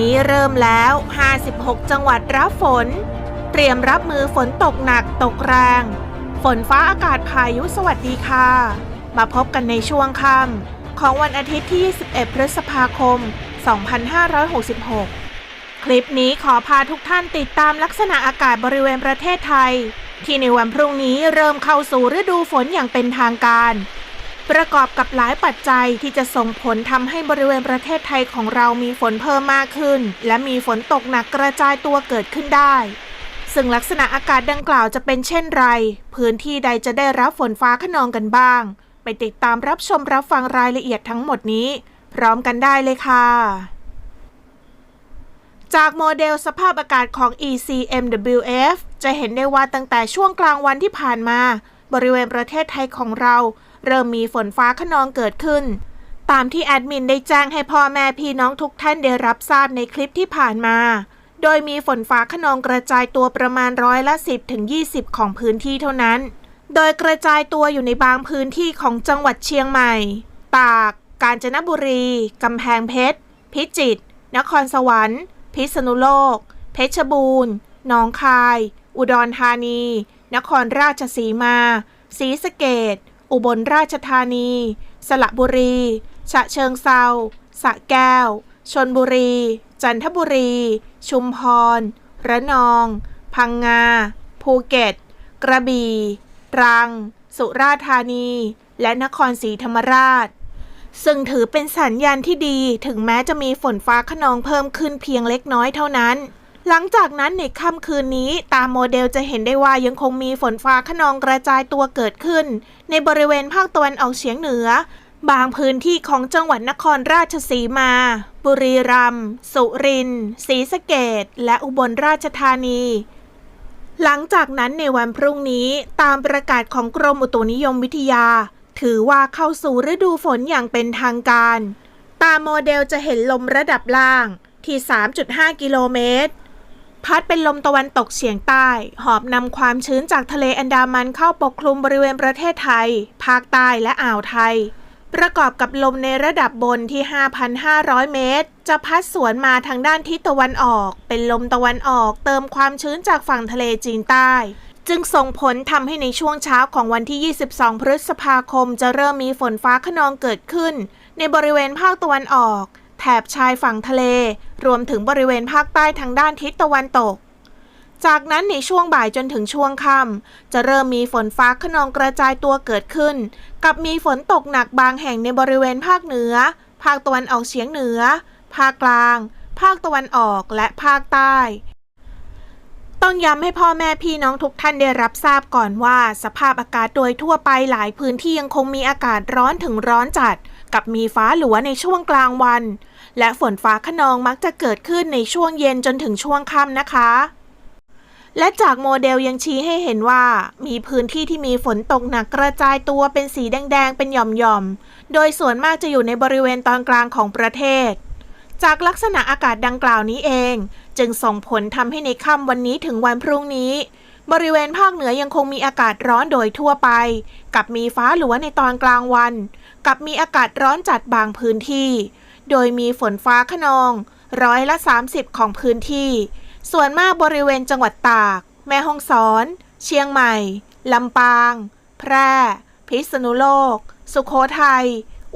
นี้เริ่มแล้ว 56 จังหวัดรับฝน เตรียมรับมือฝนตกหนักตกแรง ฝนฟ้าอากาศพายุสวัสดีค่ะ มาพบกันในช่วงค่ำของวันอาทิตย์ที่ 21 พฤษภาคม 2566 คลิปนี้ขอพาทุกท่านติดตามลักษณะอากาศบริเวณประเทศไทย ที่ในวันพรุ่งนี้เริ่มเข้าสู่ฤดูฝนอย่างเป็นทางการ ประกอบกับหลายปัจจัยที่จะส่งผลทำให้บริเวณประเทศไทยของเรามีฝนเพิ่มมากขึ้น และมีฝนตกหนักกระจายตัวเกิดขึ้นได้ ซึ่งลักษณะอากาศดังกล่าวจะเป็นเช่นไร พื้นที่ใดจะได้รับฝนฟ้าขนองกันบ้าง ไปติดตามรับชมรับฟังรายละเอียดทั้งหมดนี้ พร้อมกันได้เลยค่ะจากโมเดลสภาพอากาศของ ECMWF จะเห็นได้ว่าตั้งแต่ช่วงกลางวันที่ผ่านมา บริเวณประเทศไทยของเรา เริ่มมีฝนฟ้าขนองเกิดขึ้น ตามที่แอดมินได้แจ้งให้พ่อแม่พี่น้องทุกท่านได้รับทราบในคลิปที่ผ่านมา โดยมีฝนฟ้าขนองกระจายตัวประมาณร้อยละ 10ถึง20 ของพื้นที่เท่านั้น โดยกระจายตัวอยู่ในบางพื้นที่ของจังหวัดเชียงใหม่ ตาก กาญจนบุรี กำแพงเพชร พิจิตร นครสวรรค์ พิษณุโลก เพชรบูรณ์ หนองคาย อุดรธานี นครราชสีมาศรีสะเกด อุบลราชธานี สระบุรี ฉะเชิงเซาสระแก้ว ชนบุรี จันทบุรี ชุมพร ระนอง พังงา ภูเก็ต กระบี่ ตรัง สุราษฎร์ธานี และนครศรีธรรมราช ซึ่งถือเป็นสัญญาณที่ดีถึงแม้จะมีฝนฟ้าขนองเพิ่มขึ้นเพียงเล็กน้อยเท่านั้น หลังจากนั้นในค่ำคืนนี้ตามโมเดลจะเห็นได้ว่ายังคงมีฝนฟ้าขนองกระจายตัวเกิดขึ้น ในบริเวณภาคตะวันออกเฉียงเหนือ บางพื้นที่ของจังหวัดนครราชสีมา บุรีรัมย์สุรินทร์ศรีสะเกดและอุบลราชธานี หลังจากนั้นในวันพรุ่งนี้ตามประกาศของกรมอุตุนิยมวิทยา ถือว่าเข้าสู่ฤดูฝนอย่างเป็นทางการ ตามโมเดลจะเห็นลมระดับล่างที่ 3.5 กิโลเมตร พัดเป็นลมตะวันตกเฉียงใต้ หอบนำความชื้นจากทะเลอันดามันเข้าปกคลุมบริเวณประเทศไทย ภาคใต้และอ่าวไทย ประกอบกับลมในระดับบนที่ 5,500 เมตร จะพัดสวนมาทางด้านทิศตะวันออก เป็นลมตะวันออกเติมความชื้นจากฝั่งทะเลจีนใต้ จึงส่งผลทำให้ในช่วงเช้าของวันที่ 22 พฤษภาคม จะเริ่มมีฝนฟ้าขนองเกิดขึ้น ในบริเวณภาคตะวันออก แถบชายฝั่งทะเล รวมถึงบริเวณภาคใต้ทางด้านทิศตะวันตก จากนั้นในช่วงบ่ายจนถึงช่วงค่ำจะเริ่มมีฝนฟ้าขนองกระจายตัวเกิดขึ้น กับมีฝนตกหนักบางแห่งในบริเวณภาคเหนือ ภาคตะวันออกเฉียงเหนือ ภาคกลาง ภาคตะวันออกและภาคใต้ต้องย้ำให้พ่อแม่พี่น้องทุกท่านได้รับทราบก่อนว่า สภาพอากาศโดยทั่วไปหลายพื้นที่ยังคงมีอากาศร้อนถึงร้อนจัด กับมีฟ้าหลัวในช่วงกลางวัน และฝนฟ้าขนองมักจะเกิดขึ้นในช่วงเย็นจนถึงช่วงค่ำนะคะ และจากโมเดลยังชี้ให้เห็นว่า มีพื้นที่ที่มีฝนตกหนักกระจายตัวเป็นสีแดงๆเป็นหย่อมๆ โดยส่วนมากจะอยู่ในบริเวณตอนกลางของประเทศจากลักษณะอากาศดังกล่าวนี้เอง จึงส่งผลทำให้ในค่ำวันนี้ถึงวันพรุ่งนี้ บริเวณภาคเหนือยังคงมีอากาศร้อนโดยทั่วไป กับมีฟ้าหลัวในตอนกลางวัน กับมีอากาศร้อนจัดบางพื้นที่ โดยมีฝนฟ้าขนองร้อยละ 30 ของพื้นที่ ส่วนมากบริเวณจังหวัดตาก แม่ฮ่องสอน เชียงใหม่ ลำปาง แพร่ พิษณุโลก สุโขทัย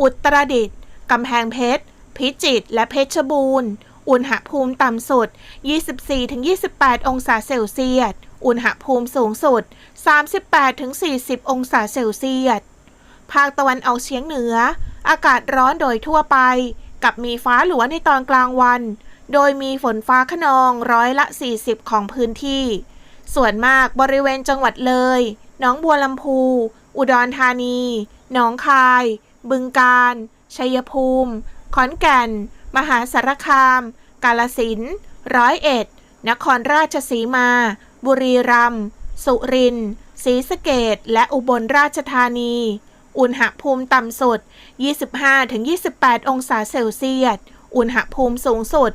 อุตรดิตถ์กำแพงเพชร พิจิตร และเพชรบูรณ์ อุณหภูมิต่ำสุด 24-28 องศาเซลเซียส อุณหภูมิสูงสุด 38-40 องศาเซลเซียส ภาคตะวันออกเฉียงเหนือ อากาศร้อนโดยทั่วไป กับมีฟ้าหลัวในตอนกลางวัน โดยมีฝนฟ้าขนองร้อยละ 40 ของพื้นที่ ส่วนมากบริเวณจังหวัดเลยหนองบัวลำพู อุดรธานี หนองคาย บึงกาฬ ชัยภูมิ ขอนแก่น มหาสารคาม กาลสินธุ์ร้อยเอ็ด นครราชสีมา บุรีรัมย์ สุรินทร์ ศรีสะเกดและอุบลราชธานี อุณหภูมิต่ำสุด 25-28 องศาเซลเซียส อุณหภูมิสูงสุด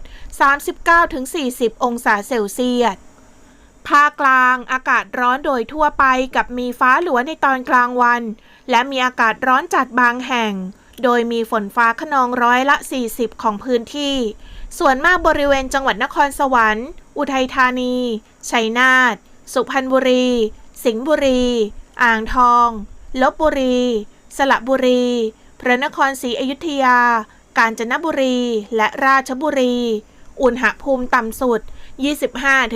39-40 องศาเซลเซียสภาคกลางอากาศร้อนโดยทั่วไปกับมีฟ้าหลัวในตอนกลางวัน และมีอากาศร้อนจัดบางแห่ง โดยมีฝนฟ้าขนองร้อยละ 40 ของพื้นที่ ส่วนมากบริเวณจังหวัดนครสวรรค์ อุทัยธานี ชัยนาท สุพรรณบุรี สิงห์บุรี อ่างทอง ลบบุรี สระบุรี พระนครศรีอยุธยา กาญจนบุรี และราชบุรี อุณหภูมิต่ำสุด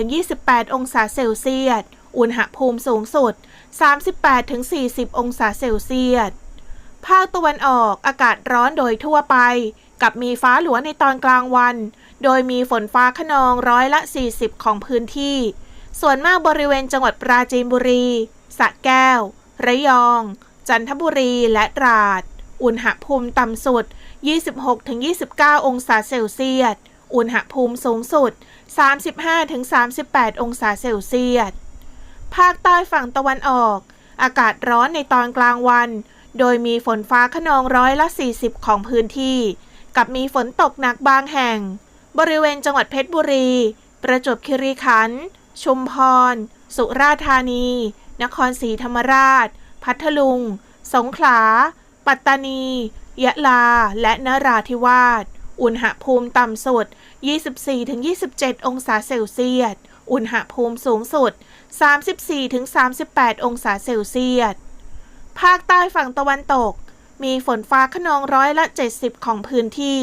25-28 องศาเซลเซียส อุณหภูมิสูงสุด 38-40 องศาเซลเซียส ภาคตะวันออกอากาศร้อนโดยทั่วไป กับมีฟ้าหลวในตอนกลางวัน โดยมีฝนฟ้าขนองร้อยละ 40 ของพื้นที่ ส่วนมากบริเวณจังหวัดปราจีนบุรีสระแก้ว ระยอง จันทบุรีและตราด อุณหภูมิต่ำสุด 26-29 องศาเซลเซียส อุณหภูมิสูงสุด 35-38 องศาเซลเซียส ภาคใต้ฝั่งตะวันออก อากาศร้อนในตอนกลางวัน โดยมีฝนฟ้าขนองร้อยละ 40 ของพื้นที่ กับมีฝนตกหนักบางแห่ง บริเวณจังหวัดเพชรบุรี ประจวบคีรีขันธ์ ชุมพร สุราษฎร์ธานี นครศรีธรรมราช พัทลุง สงขลา ปัตตานี ยะลา และนราธิวาส อุณหภูมิต่ำสุด 24-27 องศาเซลเซียส อุณหภูมิสูงสุด 34-38 องศาเซลเซียส ภาคใต้ฝั่งตะวันตก มีฝนฟ้าขนองร้อยละ 70 ของพื้นที่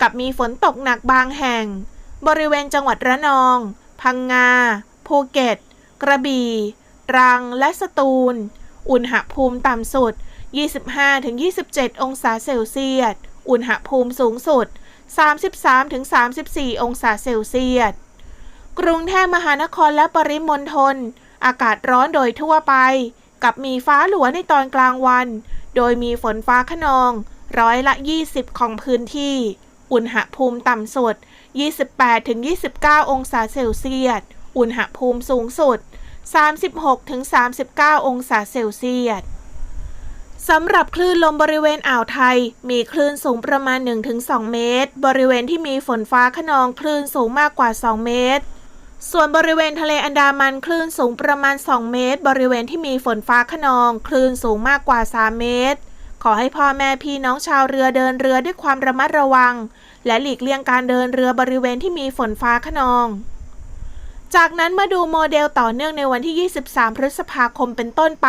กับมีฝนตกหนักบางแห่ง บริเวณจังหวัดระนอง พังงา ภูเก็ต กระบี่ ตรัง และสตูล อุณหภูมิต่ำสุด 25-27 องศาเซลเซียส อุณหภูมิสูงสุด 33-34 องศาเซลเซียส กรุงเทพมหานครและปริมณฑล อากาศร้อนโดยทั่วไป กับมีฟ้าหลัวในตอนกลางวัน โดยมีฝนฟ้าขนอง ร้อยละ 20 ของพื้นที่ อุณหภูมิต่ำสุด 28-29 องศาเซลเซียส อุณหภูมิสูงสุด 36-39 องศาเซลเซียสสำหรับคลื่นลมบริเวณอ่าวไทย มีคลื่นสูงประมาณ 1-2 เมตร บริเวณที่มีฝนฟ้าขนองคลื่นสูงมากกว่า 2 เมตร ส่วนบริเวณทะเลอันดามันคลื่นสูงประมาณ 2 เมตร บริเวณที่มีฝนฟ้าขนองคลื่นสูงมากกว่า 3 เมตร ขอให้พ่อแม่พี่น้องชาวเรือเดินเรือด้วยความระมัดระวัง และหลีกเลี่ยงการเดินเรือบริเวณที่มีฝนฟ้าขนอง จากนั้นมาดูโมเดลต่อเนื่องในวันที่ 23 พฤษภาคมเป็นต้นไป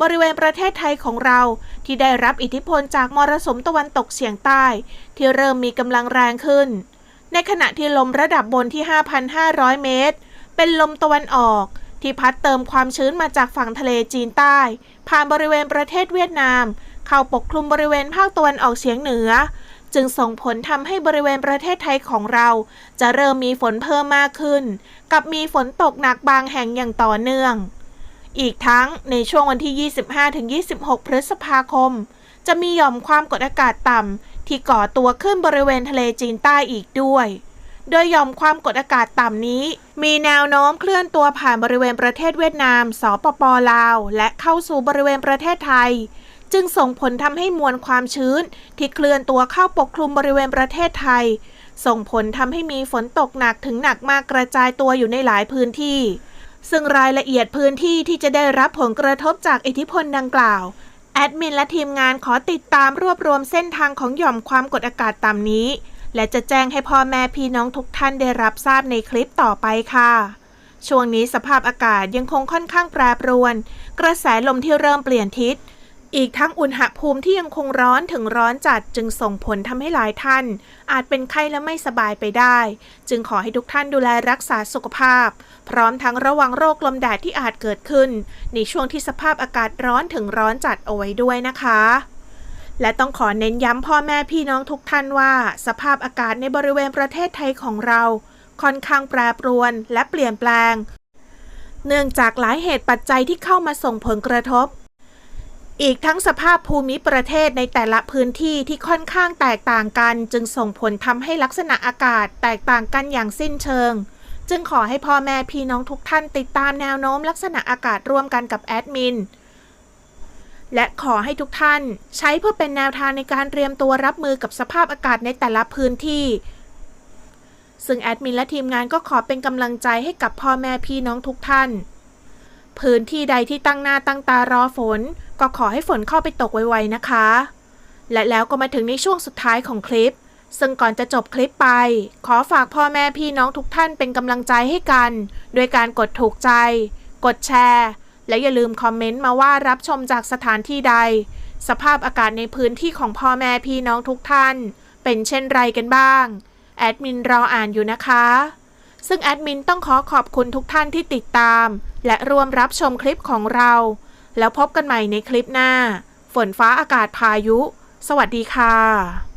บริเวณประเทศไทยของเรา ที่ได้รับอิทธิพลจากมรสุมตะวันตกเฉียงใต้ ที่เริ่มมีกำลังแรงขึ้น ในขณะที่ลมระดับบนที่ 5,500 เมตร เป็นลมตะวันออก ที่พัดเติมความชื้นมาจากฝั่งทะเลจีนใต้ ผ่านบริเวณประเทศเวียดนาม เข้าปกคลุมบริเวณภาคตะวันออกเฉียงเหนือ จึงส่งผลทำให้บริเวณประเทศไทยของเรา จะเริ่มมีฝนเพิ่มมากขึ้น กับมีฝนตกหนักบางแห่งอย่างต่อเนื่อง อีกทั้งในช่วงวันที่ 25-26 พฤษภาคม จะมีหย่อมความกดอากาศต่ำที่ก่อตัวขึ้นบริเวณทะเลจีนใต้อีกด้วยโดยหย่อมความกดอากาศต่ำนี้ มีแนวโน้มเคลื่อนตัวผ่านบริเวณประเทศเวียดนาม สปปลาว และเข้าสู่บริเวณประเทศไทย จึงส่งผลทำให้มวลความชื้น ที่เคลื่อนตัวเข้าปกคลุมบริเวณประเทศไทย ส่งผลทำให้มีฝนตกหนักถึงหนักมากกระจายตัวอยู่ในหลายพื้นที่ ซึ่งรายละเอียดพื้นที่ที่จะได้รับผลกระทบจากอิทธิพลดังกล่าว แอดมินและทีมงานขอติดตามรวบรวมเส้นทางของหย่อมความกดอากาศต่ำนี้ และจะแจ้งให้พ่อแม่พี่น้องทุกท่านได้รับทราบในคลิปต่อไปค่ะช่วงนี้สภาพอากาศยังคงค่อนข้างแปรปรวน กระแสลมที่เริ่มเปลี่ยนทิศ อีกทั้งอุณหภูมิที่ยังคงร้อนถึงร้อนจัดจึงส่งผลทำให้หลายท่าน อาจเป็นไข้และไม่สบายไปได้ จึงขอให้ทุกท่านดูแลรักษาสุขภาพ พร้อมทั้งระวังโรคลมแดดที่อาจเกิดขึ้น ในช่วงที่สภาพอากาศร้อนถึงร้อนจัดเอาไว้ด้วยนะคะและต้องขอเน้นย้ำพ่อแม่พี่น้องทุกท่านว่า สภาพอากาศในบริเวณประเทศไทยของเรา ค่อนข้างแปรปรวนและเปลี่ยนแปลง เนื่องจากหลายเหตุปัจจัยที่เข้ามาส่งผลกระทบ อีกทั้งสภาพภูมิประเทศในแต่ละพื้นที่ที่ค่อนข้างแตกต่างกัน จึงส่งผลทำให้ลักษณะอากาศแตกต่างกันอย่างสิ้นเชิง จึงขอให้พ่อแม่พี่น้องทุกท่านติดตามแนวโน้มลักษณะอากาศร่วมกันกับแอดมินและขอให้ทุกท่านใช้เพื่อเป็นแนวทางในการเตรียมตัวรับมือกับสภาพอากาศในแต่ละพื้นที่ ซึ่งแอดมินและทีมงานก็ขอเป็นกำลังใจให้กับพ่อแม่พี่น้องทุกท่าน พื้นที่ใดที่ตั้งหน้าตั้งตารอฝน ก็ขอให้ฝนเข้าไปตกไวๆนะคะ และแล้วก็มาถึงในช่วงสุดท้ายของคลิป ซึ่งก่อนจะจบคลิปไป ขอฝากพ่อแม่พี่น้องทุกท่านเป็นกำลังใจให้กัน ด้วยการกดถูกใจ กดแชร์ และอย่าลืมคอมเมนต์มาว่ารับชมจากสถานที่ใด สภาพอากาศในพื้นที่ของพ่อแม่พี่น้องทุกท่าน เป็นเช่นไรกันบ้าง แอดมินรออ่านอยู่นะคะซึ่งแอดมินต้องขอขอบคุณทุกท่านที่ติดตาม และร่วมรับชมคลิปของเรา แล้วพบกันใหม่ในคลิปหน้า ฝนฟ้าอากาศพายุ สวัสดีค่ะ